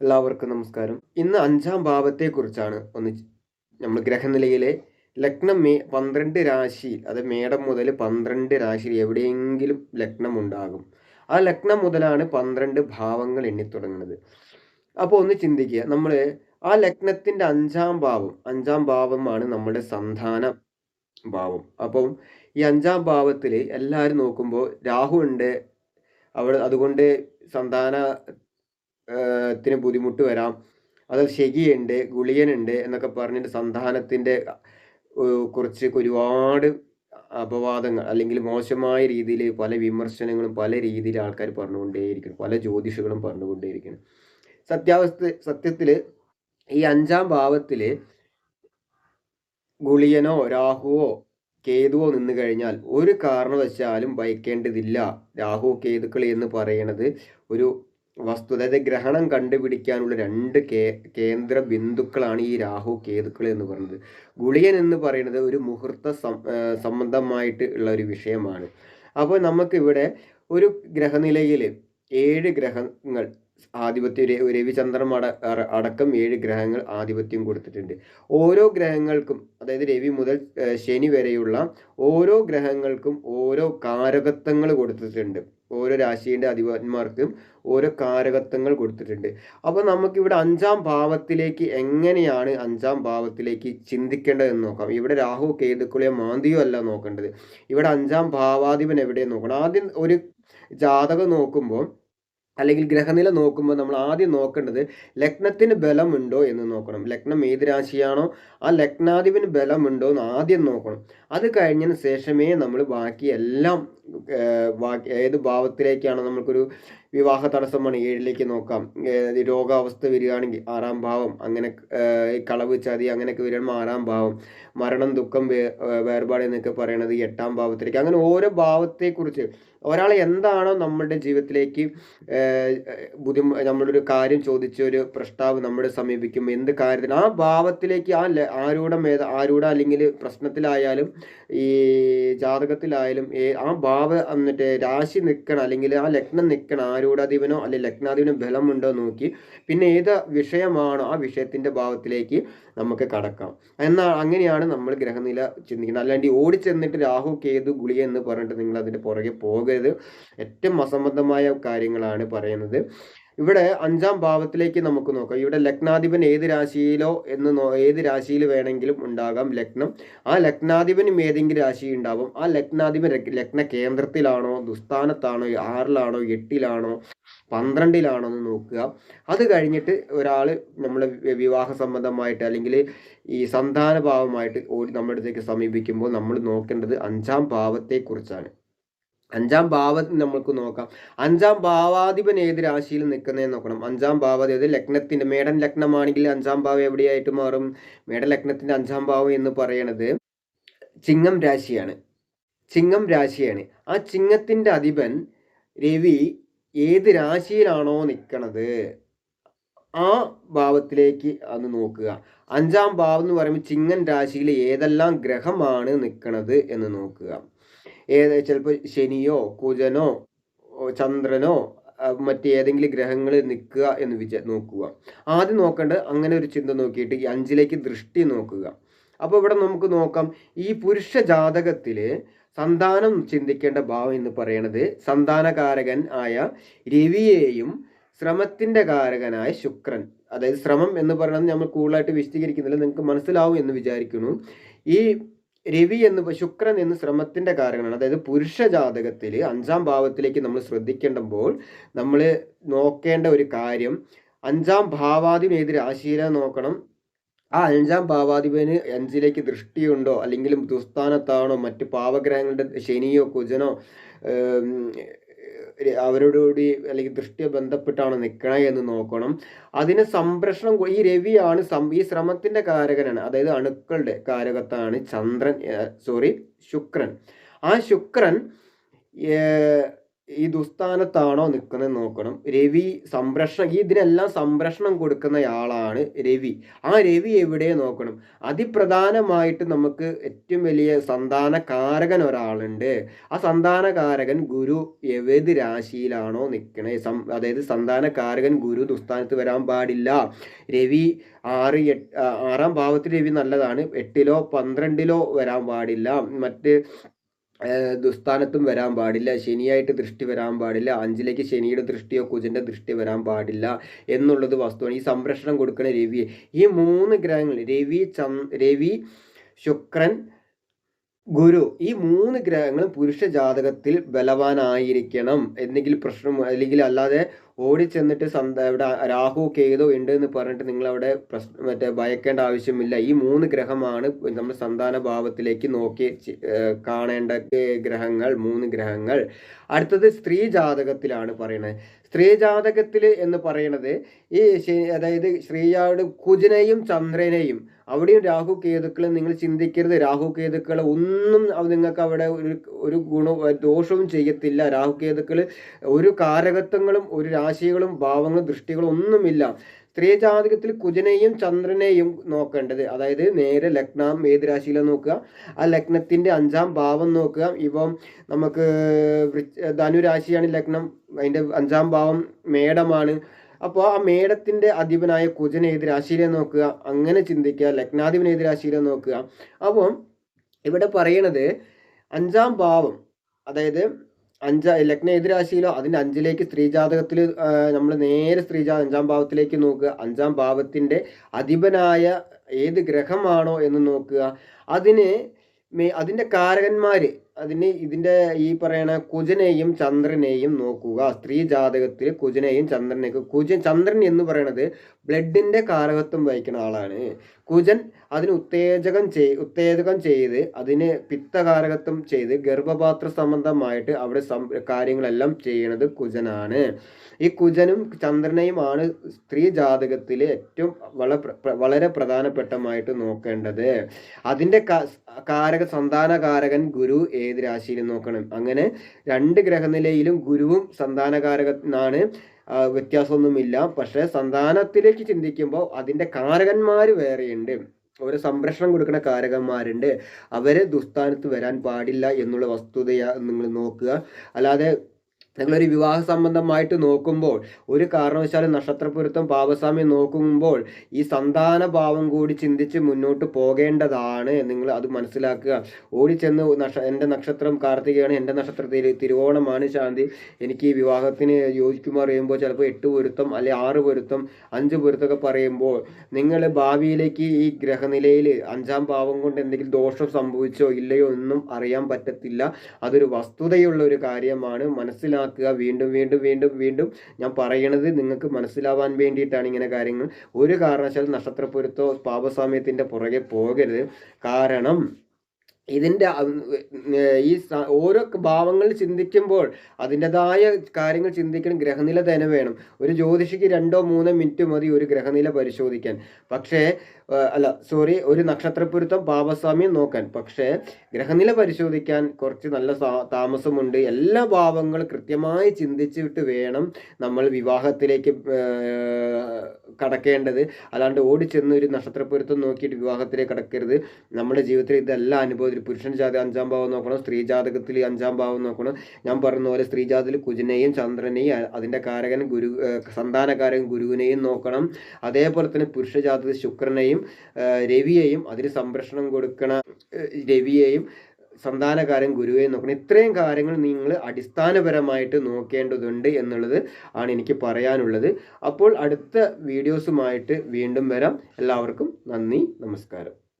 എല്ലാവർക്കും നമസ്കാരം. ഇന്ന് അഞ്ചാം ഭാവത്തെക്കുറിച്ചാണ് ഒന്ന് നമ്മൾ ഗ്രഹനിലയിലെ ലഗ്നം മേ പന്ത്രണ്ട് രാശി അത് മേടം മുതൽ പന്ത്രണ്ട് രാശിയിൽ എവിടെയെങ്കിലും ലഗ്നം ഉണ്ടാകും. ആ ലഗ്നം മുതലാണ് പന്ത്രണ്ട് ഭാവങ്ങൾ എണ്ണിത്തുടങ്ങുന്നത്. അപ്പോൾ ഒന്ന് ചിന്തിക്കുക. നമ്മൾ ആ ലഗ്നത്തിന്റെ അഞ്ചാം ഭാവം അഞ്ചാം ഭാവമാണ് നമ്മുടെ സന്താന ഭാവം. അപ്പം ഈ അഞ്ചാം ഭാവത്തിൽ എല്ലാവരും നോക്കുമ്പോൾ രാഹു ഉണ്ട്. അവിടെ അതുകൊണ്ട് സന്താന ത്തിന് ബുദ്ധിമുട്ട് വരാം. അത് ശകിയുണ്ട് ഗുളിയനുണ്ട് എന്നൊക്കെ പറഞ്ഞിട്ട് സന്താനത്തിന്റെ കുറച്ച് ഒരുപാട് അപവാദങ്ങൾ അല്ലെങ്കിൽ മോശമായ രീതിയിൽ പല വിമർശനങ്ങളും പല രീതിയിൽ ആൾക്കാർ പറഞ്ഞുകൊണ്ടേയിരിക്കുന്നു പല ജ്യോതിഷകളും പറഞ്ഞുകൊണ്ടേയിരിക്കുന്നു. സത്യാവസ്ഥ സത്യത്തിൽ ഈ അഞ്ചാം ഭാവത്തിൽ ഗുളിയനോ രാഹുവോ കേതുവോ നിന്ന് കഴിഞ്ഞാൽ ഒരു കാരണവശാലും ഭയക്കേണ്ടതില്ല. രാഹു കേതുക്കൾ എന്ന് പറയുന്നത് ഒരു വസ്തുത അതായത് ഗ്രഹണം കണ്ടുപിടിക്കാനുള്ള രണ്ട് കേ കേന്ദ്ര ബിന്ദുക്കളാണ് ഈ രാഹു കേതുക്കൾ എന്ന് പറയുന്നത്. ഗുളിയൻ എന്ന് പറയുന്നത് ഒരു മുഹൂർത്ത സംബന്ധമായിട്ട് ഉള്ള ഒരു വിഷയമാണ്. അപ്പോൾ നമുക്കിവിടെ ഒരു ഗ്രഹനിലയിൽ ഏഴ് ഗ്രഹങ്ങൾ ആധിപത്യം രവിചന്ദ്രൻ അട അടക്കം ഏഴ് ഗ്രഹങ്ങൾ ആധിപത്യം കൊടുത്തിട്ടുണ്ട്. ഓരോ ഗ്രഹങ്ങൾക്കും അതായത് രവി മുതൽ ശനി വരെയുള്ള ഓരോ ഗ്രഹങ്ങൾക്കും ഓരോ കാരകത്വങ്ങൾ കൊടുത്തിട്ടുണ്ട്. ഓരോ രാശിയുടെ അധിപന്മാർക്കും ഓരോ കാരകത്വങ്ങൾ കൊടുത്തിട്ടുണ്ട്. അപ്പോൾ നമുക്കിവിടെ അഞ്ചാം ഭാവത്തിലേക്ക് എങ്ങനെയാണ് അഞ്ചാം ഭാവത്തിലേക്ക് ചിന്തിക്കേണ്ടതെന്ന് നോക്കാം. ഇവിടെ രാഹു കേതുക്കുളിയോ മാന്തിയോ അല്ല നോക്കേണ്ടത്. ഇവിടെ അഞ്ചാം ഭാവാധിപൻ എവിടെയും നോക്കണം. ആദ്യം ഒരു ജാതകം നോക്കുമ്പോൾ അല്ലെങ്കിൽ ഗ്രഹനില നോക്കുമ്പോൾ നമ്മൾ ആദ്യം നോക്കേണ്ടത് ലഗ്നത്തിന് ബലമുണ്ടോ എന്ന് നോക്കണം. ലഗ്നം ഏത് രാശിയാണോ ആ ലഗ്നാധിപന് ബലമുണ്ടോ എന്ന് ആദ്യം നോക്കണം. അത് കഴിഞ്ഞതിന് ശേഷമേ നമ്മൾ ബാക്കി എല്ലാം ഏത് ഭാവത്തിലേക്കാണോ നമുക്കൊരു വിവാഹ തടസ്സമാണ് ഏഴിലേക്ക് നോക്കാം. രോഗാവസ്ഥ വരികയാണെങ്കിൽ ആറാം ഭാവം അങ്ങനെ കളവ് ചതി അങ്ങനെയൊക്കെ വരികയാണെങ്കിൽ ആറാം ഭാവം. മരണം ദുഃഖം വേ വേർപാട് എന്നൊക്കെ പറയണത് എട്ടാം ഭാവത്തിലേക്ക്. അങ്ങനെ ഓരോ ഭാവത്തെക്കുറിച്ച് ഒരാൾ എന്താണോ നമ്മളുടെ ജീവിതത്തിലേക്ക് ബുദ്ധിമു ഒരു കാര്യം ചോദിച്ച ഒരു പ്രസ്താവ് നമ്മളെ സമീപിക്കുമ്പോൾ എന്ത് കാര്യത്തിന് ആ ഭാവത്തിലേക്ക് ആ ആരൂഢം ഏത് ആരൂഢ അല്ലെങ്കിൽ പ്രശ്നത്തിലായാലും ഈ ജാതകത്തിലായാലും ആ ഭാവ എന്നിട്ട് രാശി നിൽക്കണം അല്ലെങ്കിൽ ആ ലഗ്നം നിൽക്കണം ആരൂഢാധിപനോ അല്ലെ ലഗ്നാധിപനോ ബലമുണ്ടോ നോക്കി പിന്നെ ഏത് വിഷയമാണോ ആ വിഷയത്തിന്റെ ഭാവത്തിലേക്ക് നമുക്ക് കടക്കാം. എന്നാൽ അങ്ങനെയാണ് നമ്മൾ ഗ്രഹനില ചിന്തിക്കുന്നത്. അല്ലാണ്ട് ഓടിച്ചെന്നിട്ട് രാഹു കേതു ഗുളിക എന്ന് പറഞ്ഞിട്ട് നിങ്ങൾ അതിന്റെ പുറകെ പോകരുത്. ഏറ്റവും അസംബന്ധമായ കാര്യങ്ങളാണ് പറയുന്നത്. ഇവിടെ അഞ്ചാം ഭാവത്തിലേക്ക് നമുക്ക് നോക്കാം. ഇവിടെ ലഗ്നാധിപൻ ഏത് രാശിയിലോ എന്ന് ഏത് രാശിയിൽ വേണമെങ്കിലും ഉണ്ടാകാം ലഗ്നം. ആ ലഗ്നാധിപനും ഏതെങ്കിലും രാശി ഉണ്ടാവും. ആ ലഗ്നാധിപൻ ലഗ്ന കേന്ദ്രത്തിലാണോ ദുസ്ഥാനത്താണോ ആറിലാണോ എട്ടിലാണോ പന്ത്രണ്ടിലാണോ എന്ന് നോക്കുക. അത് കഴിഞ്ഞിട്ട് ഒരാൾ നമ്മുടെ വിവാഹ സംബന്ധമായിട്ട് അല്ലെങ്കിൽ ഈ സന്താന ഭാവമായിട്ട് നമ്മുടെ അടുത്തേക്ക് സമീപിക്കുമ്പോൾ നമ്മൾ നോക്കേണ്ടത് അഞ്ചാം ഭാവത്തെക്കുറിച്ചാണ്. അഞ്ചാം ഭാവത്തിൽ നമുക്ക് നോക്കാം. അഞ്ചാം ഭാവാധിപൻ ഏത് രാശിയിൽ നിൽക്കുന്നതെന്ന് നോക്കണം. അഞ്ചാം ഭാവാധിപതി ലഗ്നത്തിന്റെ മേടൻ ലഗ്നമാണെങ്കിൽ അഞ്ചാം ഭാവം എവിടെയായിട്ട് മാറും? മേടൻ ലഗ്നത്തിന്റെ അഞ്ചാം ഭാവം എന്ന് പറയണത് ചിങ്ങം രാശിയാണ്. ചിങ്ങം രാശിയാണ്. ആ ചിങ്ങത്തിന്റെ അധിപൻ രവി ഏത് രാശിയിലാണോ നിൽക്കണത്? ആ ഭാവത്തിലേക്ക് അന്ന് നോക്കുക. അഞ്ചാം ഭാവം എന്ന് പറയുമ്പോൾ ചിങ്ങൻ രാശിയിൽ ഏതെല്ലാം ഗ്രഹമാണ് നിൽക്കണത് എന്ന് നോക്കുക. ഏത് ചിലപ്പോൾ ശനിയോ കുജനോ ചന്ദ്രനോ മറ്റേതെങ്കിലും ഗ്രഹങ്ങളിൽ നിൽക്കുക എന്ന് വിചാ നോക്കുക. ആദ്യം നോക്കേണ്ടത് അങ്ങനെ ഒരു ചിന്ത നോക്കിയിട്ട് ഈ അഞ്ചിലേക്ക് ദൃഷ്ടി നോക്കുക. അപ്പോൾ ഇവിടെ നമുക്ക് നോക്കാം. ഈ പുരുഷ ജാതകത്തിൽ സന്താനം ചിന്തിക്കേണ്ട ഭാവം എന്ന് പറയുന്നത് സന്താനകാരകൻ ആയ രവിയെയും ശ്രമത്തിന്റെ കാരകനായ ശുക്രൻ. അതായത് ശ്രമം എന്ന് പറയുന്നത് നമ്മൾ കൂടുതലായിട്ട് വിശദീകരിക്കുന്നില്ല. നിങ്ങൾക്ക് മനസ്സിലാവും എന്ന് വിചാരിക്കുന്നു. ഈ രവി എന്ന് ശുക്രൻ എന്ന് ശ്രമത്തിന്റെ കാരണമാണ്. അതായത് പുരുഷ ജാതകത്തിൽ അഞ്ചാം ഭാവത്തിലേക്ക് നമ്മൾ ശ്രദ്ധിക്കേണ്ടപ്പോൾ നമ്മൾ നോക്കേണ്ട ഒരു കാര്യം അഞ്ചാം ഭാവാധിപൻ ഏത് രാശിയിലാണ് നോക്കണം? ആ അഞ്ചാം ഭാവാധിപന് അഞ്ചിലേക്ക് ദൃഷ്ടിയുണ്ടോ? അല്ലെങ്കിൽ ദുസ്ഥാനത്താണോ? മറ്റ് പാവഗ്രഹങ്ങളുടെ ശനിയോ കുജനോ അവരോടുകൂടി അല്ലെങ്കിൽ ദൃഷ്ടി ബന്ധപ്പെട്ടാണ് നിൽക്കണേ എന്ന് നോക്കണം. അതിന് സംരക്ഷണം ഈ രവിയാണ് ഈ ശ്രമത്തിന്റെ കാരകനാണ്. അതായത് അണുക്കളുടെ കാരകത്താണ് ചന്ദ്രൻ സോറി ശുക്രൻ. ആ ശുക്രൻ ഈ ദുസ്ഥാനത്താണോ നിൽക്കുന്നത് നോക്കണം. രവി സംരക്ഷണം ഇതിനെല്ലാം സംരക്ഷണം കൊടുക്കുന്നയാളാണ് രവി. ആ രവി എവിടെ നോക്കണം? അതിപ്രധാനമായിട്ട് നമുക്ക് ഏറ്റവും വലിയ സന്താനകാരകൻ ഒരാളുണ്ട്. ആ സന്താനകാരകൻ ഗുരു ഏത് രാശിയിലാണോ നിൽക്കണേ. അതായത് സന്താനകാരകൻ ഗുരു ദുസ്ഥാനത്ത് വരാൻ പാടില്ല. രവി ആറ് എട്ട് ആറാം ഭാവത്തിൽ രവി നല്ലതാണ്. എട്ടിലോ പന്ത്രണ്ടിലോ വരാൻ പാടില്ല. മറ്റ് ദുസ്ഥാനത്തും വരാൻ പാടില്ല. ശനിയായിട്ട് ദൃഷ്ടി വരാൻ പാടില്ല. അഞ്ചിലേക്ക് ശനിയുടെ ദൃഷ്ടിയോ കുജന്റെ ദൃഷ്ടി വരാൻ പാടില്ല എന്നുള്ളത് വസ്തുവാണ്. ഈ സംരക്ഷണം കൊടുക്കുന്ന രവി ഈ മൂന്ന് ഗ്രഹങ്ങൾ രവി ചന്ദ് രവി ശുക്രൻ ഗുരു ഈ മൂന്ന് ഗ്രഹങ്ങളും പുരുഷ ജാതകത്തിൽ ബലവാനായിരിക്കണം. എന്തെങ്കിലും പ്രശ്നം അല്ലെങ്കിൽ അല്ലാതെ ഓടി ചെന്നിട്ട് സന്ത ഇവിടെ രാഹു കേതു ഉണ്ട് എന്ന് പറഞ്ഞിട്ട് നിങ്ങൾ അവിടെ പ്രശ്നം മറ്റേ ഭയക്കേണ്ട ആവശ്യമില്ല. ഈ മൂന്ന് ഗ്രഹമാണ് നമ്മൾ സന്താന ഭാവത്തിലേക്ക് നോക്കി കാണേണ്ട ഗ്രഹങ്ങൾ മൂന്ന് ഗ്രഹങ്ങൾ. അടുത്തത് സ്ത്രീ ജാതകത്തിലാണ് പറയുന്നത് സ്ത്രീ ജാതകത്തിൽ എന്ന് പറയുന്നത് ഈ അതായത് ശ്രീയാട് കുജനെയും ചന്ദ്രനെയും അവിടെയും രാഹു കേതുക്കൾ നിങ്ങൾ ചിന്തിക്കരുത്. രാഹു കേതുക്കൾ ഒന്നും നിങ്ങൾക്ക് അവിടെ ഒരു ഒരു ഗുണ ദോഷവും ചെയ്യത്തില്ല. രാഹു കേതുക്കൾ ഒരു കാരകത്വങ്ങളും ഒരു രാശികളും ഭാവങ്ങളും ദൃഷ്ടികളും ഒന്നുമില്ല. സ്ത്രീ ജാതകത്തിൽ കുജനെയും ചന്ദ്രനെയും നോക്കേണ്ടത്. അതായത് നേരെ ലഗ്നം ഏത് രാശിയിലാണ് നോക്കുക? ആ ലഗ്നത്തിന്റെ അഞ്ചാം ഭാവം നോക്കുക. ഇപ്പം നമുക്ക് ധനുരാശിയാണ് ലഗ്നം. അതിന്റെ അഞ്ചാം ഭാവം മേടമാണ്. അപ്പോൾ ആ മേടത്തിന്റെ അധിപനായ കുജൻ ഏത് രാശിയിലെ നോക്കുക? അങ്ങനെ ചിന്തിക്കുക. ലഗ്നാധിപൻ ഏത് രാശിയിലെ നോക്കുക? അപ്പം ഇവിടെ പറയണത് അഞ്ചാം ഭാവം അതായത് അഞ്ച ലഗ്ന ഏത് രാശിയിലോ അതിന്റെ അഞ്ചിലേക്ക് സ്ത്രീജാതകത്തിൽ നമ്മൾ നേരെ സ്ത്രീജാ അഞ്ചാം ഭാവത്തിലേക്ക് നോക്കുക. അഞ്ചാം ഭാവത്തിന്റെ അധിപനായ ഏത് ഗ്രഹമാണോ എന്ന് നോക്കുക. അതിന് മേ അതിന്റെ കാരകന്മാർ അതിന് ഇതിന്റെ ഈ പറയണ കുജനെയും ചന്ദ്രനെയും നോക്കുക. സ്ത്രീ ജാതകത്തിൽ കുജനെയും ചന്ദ്രനെയും കുജൻ ചന്ദ്രൻ എന്ന് പറയണത് ബ്ലഡിന്റെ കാരകത്വം വഹിക്കുന്ന ആളാണ്. കുജൻ അതിന് ഉത്തേജകം ചെയ് ഉത്തേജകം ചെയ്ത് അതിന് പിത്തകാരകത്വം ചെയ്ത് ഗർഭപാത്ര സംബന്ധമായിട്ട് അവിടെ കാര്യങ്ങളെല്ലാം ചെയ്യണത് കുജനാണ്. ഈ കുജനും ചന്ദ്രനെയുമാണ് സ്ത്രീ ജാതകത്തിൽ ഏറ്റവും വളരെ പ്രധാനപ്പെട്ടമായിട്ട് നോക്കേണ്ടത്. അതിന്റെ കാരക സന്താനകാരകൻ ഗുരു ഏത് രാശിയിലും നോക്കണം. അങ്ങനെ രണ്ട് ഗ്രഹനിലയിലും ഗുരുവും സന്താനകാരകനാണ് വ്യത്യാസമൊന്നുമില്ല. പക്ഷേ സന്താനത്തിലേക്ക് ചിന്തിക്കുമ്പോൾ അതിന്റെ കാരകന്മാർ വേറെയുണ്ട്. ഒരു സംരക്ഷണം കൊടുക്കുന്ന കാരകന്മാരുണ്ട്. അവരെ ദുസ്ഥാനത്ത് വരാൻ പാടില്ല എന്നുള്ള വസ്തുതയാണ് നിങ്ങൾ നോക്കുക. അല്ലാതെ നിങ്ങളൊരു വിവാഹ സംബന്ധമായിട്ട് നോക്കുമ്പോൾ ഒരു കാരണവശാലും നക്ഷത്രപുരത്തും പാപസാമ്യം നോക്കുമ്പോൾ ഈ സന്താന ഭാവം കൂടി ചിന്തിച്ച് മുന്നോട്ട് പോകേണ്ടതാണ് നിങ്ങൾ അത് മനസ്സിലാക്കുക. ഓടിച്ചെന്ന് നക്ഷ എന്റെ നക്ഷത്രം കാർത്തികയാണ് എന്റെ നക്ഷത്രത്തിൽ തിരുവോണമാണ് ശാന്തി. എനിക്ക് ഈ വിവാഹത്തിന് യോജിക്കുമ്പോൾ അറിയുമ്പോൾ ചിലപ്പോൾ എട്ട് പൊരുത്തം അല്ലെ ആറ് പൊരുത്തം അഞ്ച് പൊരുത്തമൊക്കെ പറയുമ്പോൾ നിങ്ങൾ ഭാവിയിലേക്ക് ഈ ഗ്രഹനിലയിൽ അഞ്ചാം ഭാവം കൊണ്ട് എന്തെങ്കിലും ദോഷം സംഭവിച്ചോ ഇല്ലയോ ഒന്നും അറിയാൻ പറ്റത്തില്ല. അതൊരു വസ്തുതയുള്ള ഒരു കാര്യമാണ് മനസ്സിലാക്കുക മനസ്സിലാക്കുക. വീണ്ടും വീണ്ടും വീണ്ടും വീണ്ടും ഞാൻ പറയണത് നിങ്ങൾക്ക് മനസ്സിലാവാൻ വേണ്ടിയിട്ടാണ് ഇങ്ങനെ കാര്യങ്ങൾ. ഒരു കാരണവശാലും നക്ഷത്രപ്പൊരുത്തോ പാപസാമ്യത്തിന്റെ പുറകെ പോകരുത്. കാരണം ഇതിന്റെ ഈ ഓരോ ഭാവങ്ങൾ ചിന്തിക്കുമ്പോൾ അതിന്റെതായ കാര്യങ്ങൾ ചിന്തിക്കണം ഗ്രഹനില തന്നെ വേണം. ഒരു ജ്യോതിഷിക്ക് രണ്ടോ മൂന്നോ മിനിറ്റ് മതി ഒരു ഗ്രഹനില പരിശോധിക്കാൻ. പക്ഷേ അല്ല സോറി ഒരു നക്ഷത്രപ്പൊരുത്തം പാപസ്വാമ്യം നോക്കാൻ. പക്ഷേ ഗ്രഹനില പരിശോധിക്കാൻ കുറച്ച് നല്ല താമസമുണ്ട്. എല്ലാ ഭാവങ്ങളും കൃത്യമായി ചിന്തിച്ചിട്ട് വേണം നമ്മൾ വിവാഹത്തിലേക്ക് കടക്കേണ്ടത്. അല്ലാണ്ട് ഓടിച്ചെന്ന് ഒരു നക്ഷത്രപ്പൊരുത്തം നോക്കിയിട്ട് വിവാഹത്തിലേക്ക് കടക്കരുത്. നമ്മുടെ ജീവിതത്തിൽ ഇതെല്ലാം അനുഭവത്തിൽ പുരുഷൻ ജാതി അഞ്ചാം ഭാവം നോക്കണം സ്ത്രീ ജാതകത്തിൽ അഞ്ചാം ഭാവം നോക്കണം. ഞാൻ പറഞ്ഞ പോലെ സ്ത്രീ ജാതത്തിൽ കുജനെയും ചന്ദ്രനെയും അതിന്റെ കാരകൻ ഗുരു സന്താനകാരകൻ ഗുരുവിനെയും നോക്കണം. അതേപോലെ തന്നെ പുരുഷ ജാതത്തിൽ ശുക്രനെയും രവിയെയും അതിന് സംരക്ഷണം കൊടുക്കണ. രവിയെയും സന്താനകാരൻ ഗുരുവേ നോക്കണം. ഇത്രയും കാര്യങ്ങൾ നിങ്ങൾ അടിസ്ഥാനപരമായിട്ട് നോക്കേണ്ടതുണ്ട് എന്നുള്ളത് ആണ് എനിക്ക് പറയാനുള്ളത്. അപ്പോൾ അടുത്ത വീഡിയോസുമായിട്ട് വീണ്ടും വരാം. എല്ലാവർക്കും നന്ദി നമസ്കാരം.